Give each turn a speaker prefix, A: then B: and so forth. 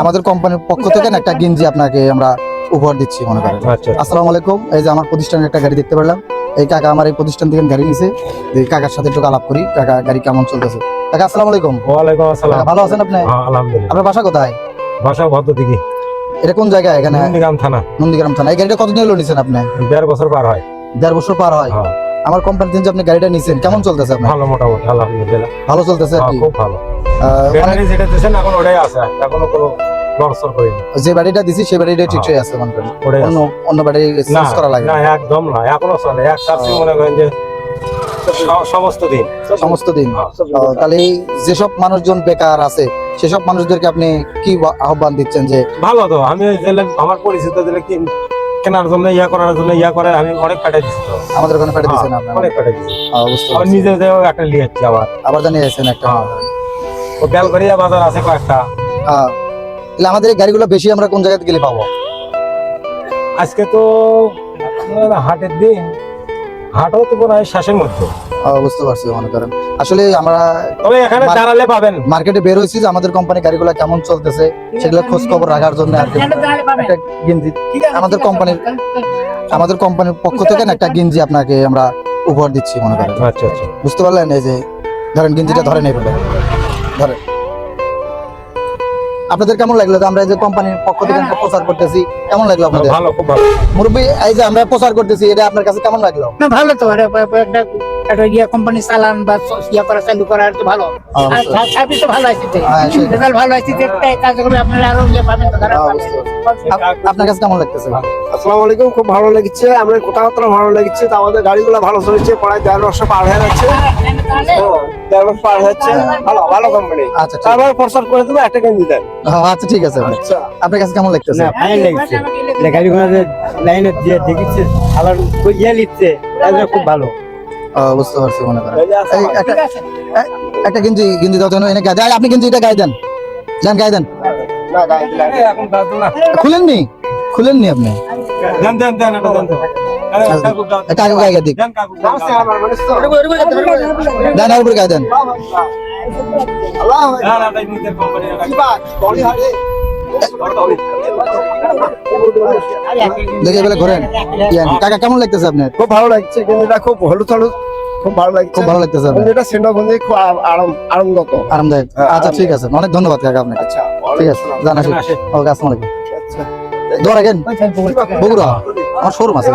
A: আমাদের কোম্পানির পক্ষ থেকে একটা গেঞ্জি আপনাকে আমরা উপহার দিচ্ছি মনে করেন।
B: আচ্ছা
A: আসসালামু আলাইকুম এই যে আমার প্রতিষ্ঠানের একটা গাড়ি দেখতে পারলাম এই কাকা আমার এই প্রতিষ্ঠান থেকে গাড়ি নিছে। এই কাকার সাথে একটু আলাপ করি কাকা গাড়ি কেমন চলতেছে। কাকা আসসালামু আলাইকুম
B: ওয়ালাইকুম আসসালাম।
A: ভালো আছেন আপনি?
B: হ্যাঁ আলহামদুলিল্লাহ।
A: আপনার বাসা কোথায়?
B: ভাষা ভদ্র দিকে
A: এটা কোন জায়গায় এখানে?
B: নন্দীগ্রাম থানা।
A: নন্দীগ্রাম থানা। এই গাড়িটা কতদিন হলো নিছেন আপনি?
B: দেড় বছর পার হয়।
A: দেড় বছর পার হয়?
B: হ্যাঁ।
A: আমার কোম্পানি থেকে আপনি গাড়িটা নিছেন কেমন চলতেছে আপনার?
B: ভালো মোটামুটি আলহামদুলিল্লাহ।
A: ভালো চলতেছে আর
B: হ্যাঁ,
A: কি?
B: খুব ভালো। ব্যাটারি যেটা দিয়েছেন এখন ওটাই আছে। এখনও কোনো নড়চড়
A: যে বাড়িটা দিছি সেই বাড়িটা ঠিকঠাক আছে মনে করেন। অন্য অন্য বাড়ি চেঞ্জ করা লাগে
B: না। একদম না এখনও চলে। এক চার্জিং মনে করেন যে সমস্ত দিন।
A: সমস্ত দিন।
B: হ্যাঁ।
A: তাহলে যেসব মানুষজন বেকার আছে সেসব মানুষদেরকে আপনি কি আহ্বান দিচ্ছেন যে
B: ভালো তো আমি আমার পরিচিত কি কেনার জন্য ইয়া করার জন্য ইয়া করে আমি অনেক কাটাই দিচ্ছি
A: আমাদের ওখানে পেটে দিচ্ছেন
B: হ্যাঁ, অনেক কাটাই দিচ্ছি আবার নিজে একটা নিয়ে যাচ্ছি আবার।
A: আবার জানিয়ে একটা।
B: হ্যাঁ। ও বেলগড়িয়া বাজার আছে কয়েকটা।
A: আহ, তাহলে আমাদের এই গাড়িগুলো বেশি আমরা কোন জায়গাতে গেলে পাবো?
B: আজকে তো হাটের দিন হাটও তো মনে হয় শ্বাসের মধ্যে
A: বুঝতে পারছি মনে করেন। আসলে আমরা
B: তবে এখানে দাঁড়ালে পাবেন।
A: মার্কেটে বের হয়েছি যে আমাদের কোম্পানি গাড়িগুলো কেমন চলতেছে সেগুলো খোঁজ খবর রাখার জন্য আর একটা গেঞ্জি। আমাদের কোম্পানির আমাদের কোম্পানির পক্ষ থেকে না একটা গেঞ্জি আপনাকে আমরা উপহার দিচ্ছি মনে করেন।
B: আচ্ছা আচ্ছা।
A: বুঝতে পারলেন? এই যে ধরেন গেঞ্জিটা ধরে নেই ফেলে ধরে আপনাদের কেমন লাগল? আমরা এই যে কোম্পানির পক্ষ থেকে একটা প্রচার করতেছি কেমন লাগল আপনাদের?
B: ভালো খুব ভালো।
A: মুরব্বী এই যে আমরা প্রচার করতেছি এটা আপনার কাছে কেমন লাগল?
C: না ভালো তো একটা একটা ইয়ে কোম্পানি চালান বা ইয়ে করা চালু করা তো ভালো। আর সার্ভিস তো ভালো আছে
A: হ্যাঁ,
C: রেজাল্ট ভালো আছে কাজ করলে আপনারা আরও ইয়ে পাবেন।
A: হ্যাঁ, আপনার কাছে কেমন লাগতেছে?
D: আসসালামু আলাইকুম খুব ভালো লেগেছে। আমরা কথাবার্তা ভালো লেগেছে। তো আমাদের গাড়িগুলো ভালো চলেছে প্রায় দেড় বছর পার হয়ে যাচ্ছে। হ্যাঁ, দেড় বছর পার হয়ে ভালো ভালো কোম্পানি
A: আচ্ছা
D: তারপর করে দেবো একটা
A: হ্যাঁ, আচ্ছা ঠিক আছে
D: আচ্ছা।
A: আপনার কাছে কেমন লাগতেছে?
E: ভালো লেগেছে। গাড়িগুলো লাইনে দিয়ে দেখিচ্ছে ইয়ে লিখছে খুব ভালো।
A: বুঝতে পারছি মনে করেন। একটা একটা গেঞ্জি গেঞ্জি দাও এনে গায়ে। আপনি গেঞ্জি এটা গায়ে দেন। যান গায়ে দেন। খুলেননি? খুলেননি আপনি?
B: দেন দেন দেন এটা দেন। তো। আরে, কাকু
A: গায়ে দিক।
B: দেন
A: উপরে গায়ে দেন
B: এটা।
A: দেখে বলে ঘোরেন। কাকা কেমন লাগতেছে আপনার?
D: খুব ভালো লাগছে গেঞ্জিটা খুব হলুদ হলুদ খুব ভালো লাগছে।
A: খুব ভালো লাগতেছে
D: গেঞ্জিটা খুব আরাম- আরাম আরামদায়ক।
A: আরামদায়ক।
D: হ্যাঁ,
A: আচ্ছা ঠিক আছে। অনেক ধন্যবাদ কাকা আপনাকে।
D: আচ্ছা
A: ঠিক আছে জান আসি
B: এখানে
A: ওকে আসসালামু আলাইকুম।
D: আচ্ছা
A: বগুড়া। আমার শোরুম আছে।